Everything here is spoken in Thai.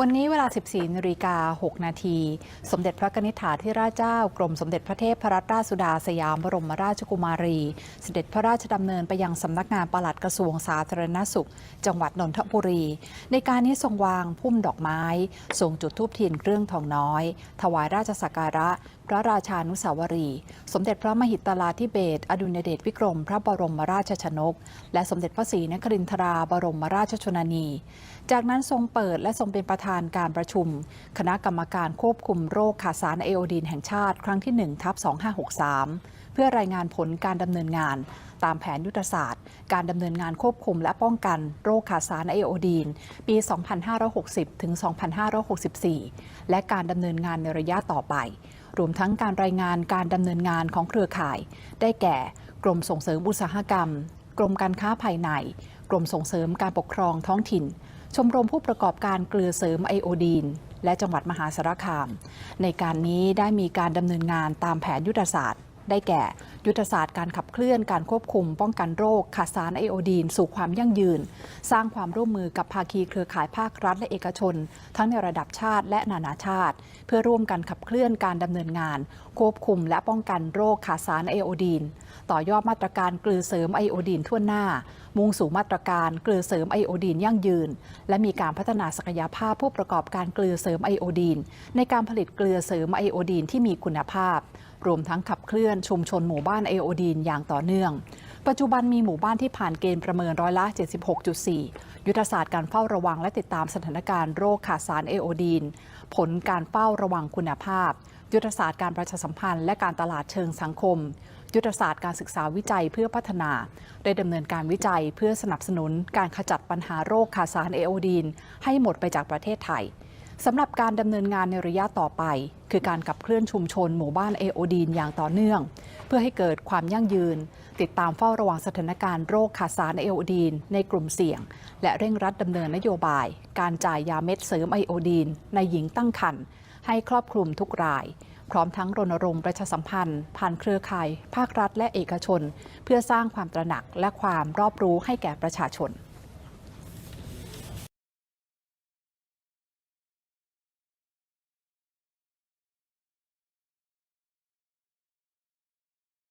วันนี้เวลา 14นาฬิกา6นาที สมเด็จพระนิธิถาธิราชเจ้ากรมสมเด็จพระเทพรัตนราชสุดาสยามบรมราชกุมารี เสด็จพระราชดำเนินไปยังสำนักงานปลัดกระทรวงสาธารณสุข จังหวัดนนทบุรี ในการนี้ทรงวางพุ่มดอกไม้ ทรงจุดธูปเทียนเครื่องทองน้อย ถวายราชสักการะพระราชานุสาวรี สมเด็จพระมหิตลาธิเบศอดุลยเดชวิกรม พระบรมราชชนก และสมเด็จพระศรีนครินทราบรมราชชนนี จากนั้นทรงเปิดและทรงเป็นประธานการประชุม คณะกรรมการควบคุมโรคขาดสารไอโอดีนแห่งชาติ ครั้งที่1ทับ2563 เพื่อรายงานผลการดำเนินงาน ตามแผนยุทธศาสตร์ การดำเนินงานควบคุมและป้องกันโรคขาดสารไอโอดีน ปี 2560 ถึง 2564 และการดำเนินงานในระยะต่อไป รวมทั้งการรายงานการดำเนินงานของเครือข่าย ได้แก่ กรมส่งเสริมอุตสาหกรรม กรมการค้าภายใน กรมส่งเสริมการปกครองท้องถิ่น ชมรมผู้ประกอบการเกลือเสริมไอโอดีน และจังหวัดมหาสารคาม ในการนี้ได้มีการดำเนินงานตามแผนยุทธศาสตร์ ได้แก่ ยุทธศาสตร์การขับเคลื่อนการควบคุม ป้องกันโรคขาดสารไอโอดีน สู่ความยั่งยืน สร้างความร่วมมือกับภาคีเครือข่ายภาครัฐและเอกชน ทั้งในระดับชาติและนานาชาติ เพื่อร่วมกันขับเคลื่อนการดำเนินงาน ควบคุมและป้องกันโรคขาดสารไอโอดีน ต่อยอดมาตรการเกลือเสริมไอโอดีนทั่วหน้า มุ่งสู่มาตรการเกลือเสริมไอโอดีนยั่งยืน และมีการพัฒนาศักยภาพผู้ประกอบการเกลือเสริมไอโอดีน ในการผลิตเกลือเสริมไอโอดีนที่มีคุณภาพ รวมทั้งขับเคลื่อนชุมชนหมู่บ้านไอโอดีนอย่างต่อเนื่อง ปัจจุบันมีหมู่บ้านที่ผ่านเกณฑ์ประเมินร้อยละ 76.4 ยุทธศาสตร์การเฝ้าระวังและติดตามสถานการณ์โรคขาดสารไอโอดีน ผลการเฝ้าระวังคุณภาพ ยุทธศาสตร์การประชาสัมพันธ์และการตลาดเชิงสังคมยุทธศาสตร์การศึกษาวิจัยเพื่อพัฒนา ได้ดำเนินการวิจัยเพื่อสนับสนุนการขจัดปัญหาโรคขาดสารไอโอดีน ให้หมดไปจากประเทศไทย สำหรับการดำเนินงานในระยะต่อไป คือการขับเคลื่อนชุมชนหมู่บ้านไอโอดีนอย่างต่อเนื่อง เพื่อให้เกิดความยั่งยืน ติดตามเฝ้าระวังสถานการณ์โรคขาดสารไอโอดีนในกลุ่มเสี่ยง และเร่งรัดดำเนินนโยบาย การจ่ายยาเม็ดเสริมไอโอดีนในหญิงตั้งครรภ์ให้ครอบคลุมทุกราย พร้อมทั้งรณรงค์ประชาสัมพันธ์ ผ่านเครือข่าย ภาครัฐและเอกชน เพื่อสร้างความตระหนักและความรอบรู้ให้แก่ประชาชน